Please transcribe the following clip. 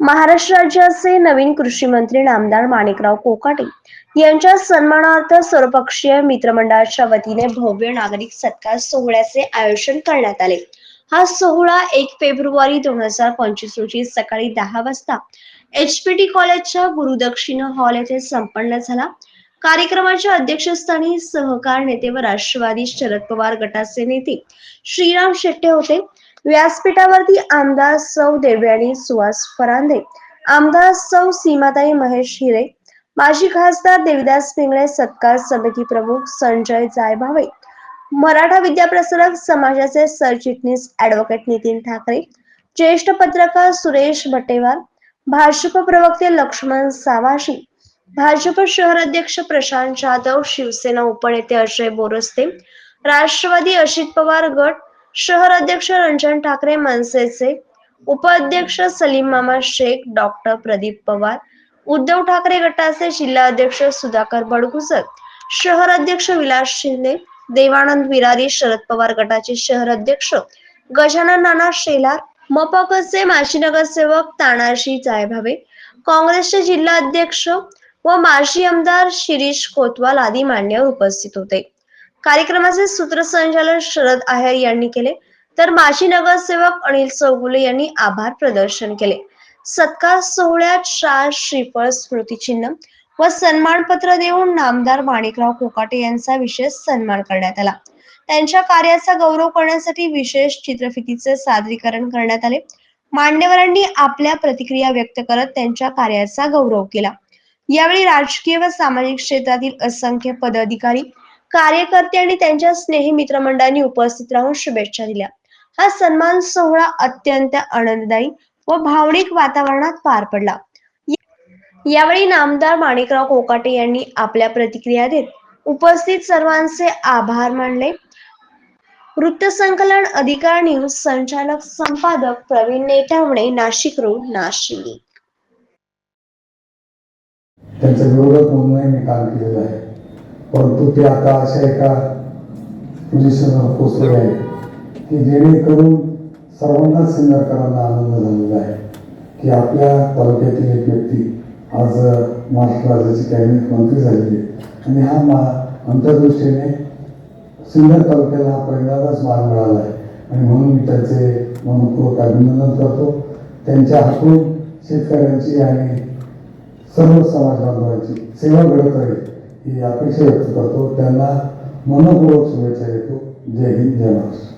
महाराष्ट्र राज्याचे नवीन कृषी मंत्री नामदार माणिकराव कोकाटे यांच्या सन्मानार्थ सर्वपक्षीय मित्रमंडळाच्या वतीने भव्य नागरिक सत्कार सोहळ्याचे आयोजन करण्यात आले. हा सोहळा एक फेब्रुवारी दोन हजार पंचवीस रोजी सकाळी दहा वाजता एच पी टी कॉलेजच्या गुरुदक्षिण हॉल येथे संपन्न झाला. कार्यक्रमाच्या अध्यक्षस्थानी सहकार नेते व राष्ट्रवादी शरद पवार गटाचे नेते श्रीराम शेट्टे होते. व्यासपीठावरती आमदार सौ देवयानी सुहास फरांदे आमदार सौ सीमाताई महेश हिरे माजी खासदार देविदास पिंगळे सत्कार समिती प्रमुख संजय जायभावे मराठा विद्याप्रसारक समाजाचे सरचिटणीस ऍडव्होकेट नितीन ठाकरे ज्येष्ठ पत्रकार सुरेश भट्टेवार भाजप प्रवक्ते लक्ष्मण सावाशी भाजप शहर अध्यक्ष प्रशांत जाधव शिवसेना उपनेते अजय बोरस्ते राष्ट्रवादी अजित पवार गट शहर अध्यक्ष रंजन ठाकरे मनसेचे उपाध्यक्ष सलीम मामा शेख डॉक्टर प्रदीप पवार उद्धव ठाकरे गटाचे जिल्हा अध्यक्ष सुधाकर बडगुजर शहर अध्यक्ष विलास शिंदे देवानंद विरारी शरद पवार गटाचे शहर अध्यक्ष गजानन नाना शेलार मपकचे माजी नगरसेवक तानाजी जायभावे काँग्रेसचे जिल्हा अध्यक्ष व माजी आमदार शिरीष कोतवाल आदी मान्यवर उपस्थित होते. कार्यक्रमाचे सूत्रसंचालन शरद आहेर यांनी केले. तर माजी नगरसेवक अनिल चौगुले यांनी आभार प्रदर्शन केले. सत्कार सोहळ्यात शाल श्रीफळ स्मृतिचिन्ह व सन्मानपत्र देऊन नामदार माणिकराव कोकाटे यांचा विशेष सन्मान करण्यात आला. त्यांच्या कार्याचा गौरव करण्यासाठी विशेष चित्रफितीचे सादरीकरण करण्यात आले. मान्यवरांनी आपल्या प्रतिक्रिया व्यक्त करत त्यांच्या कार्याचा गौरव केला. यावेळी राजकीय व सामाजिक क्षेत्रातील असंख्य पदाधिकारी कार्यकर्ते आणि त्यांच्या स्नेही मित्रमंडळांनी उपस्थित राहून शुभेच्छा दिल्या. हा सन्मान सोहळा अत्यंत आनंददायी व भावनिक वातावरणात पार पडला. यावेळी नामदार माणिकराव कोकाटे यांनी आपल्या प्रतिक्रिया देत उपस्थित सर्वांचे आभार मानले. वृत्तसंकलन अधिकार न्यूज संचालक संपादक प्रवीण नेतावणे नाशिक रोड नाशिक. त्यांच्या विरोधात म्हणूनही मी काम केलेलं आहे. परंतु ते आता अशा एका पोझिशनवर पोचले आहे की जेणेकरून सर्वांनाच सिंगरकरांना आनंद झालेला आहे. की आपल्या तालुक्यातील एक व्यक्ती आज महाराष्ट्र राज्याचे कॅबिनेट मंत्री झालेली आहे. आणि हा मा अंतर्दृष्टीने सिंगर सिन्नर तालुक्याला हा पहिल्यांदाच मान मिळाला आहे. आणि म्हणून मी त्यांचे मनपूर्वक अभिनंदन करतो. त्यांच्या हातून शेतकऱ्यांची आणि सर्व समाज बांधवांची सेवा घडत राहील ही अपेक्षा व्यक्त करतो. त्यांना मनपूर्वक शुभेच्छा देतो. जय हिंद जय महाराष्ट्र.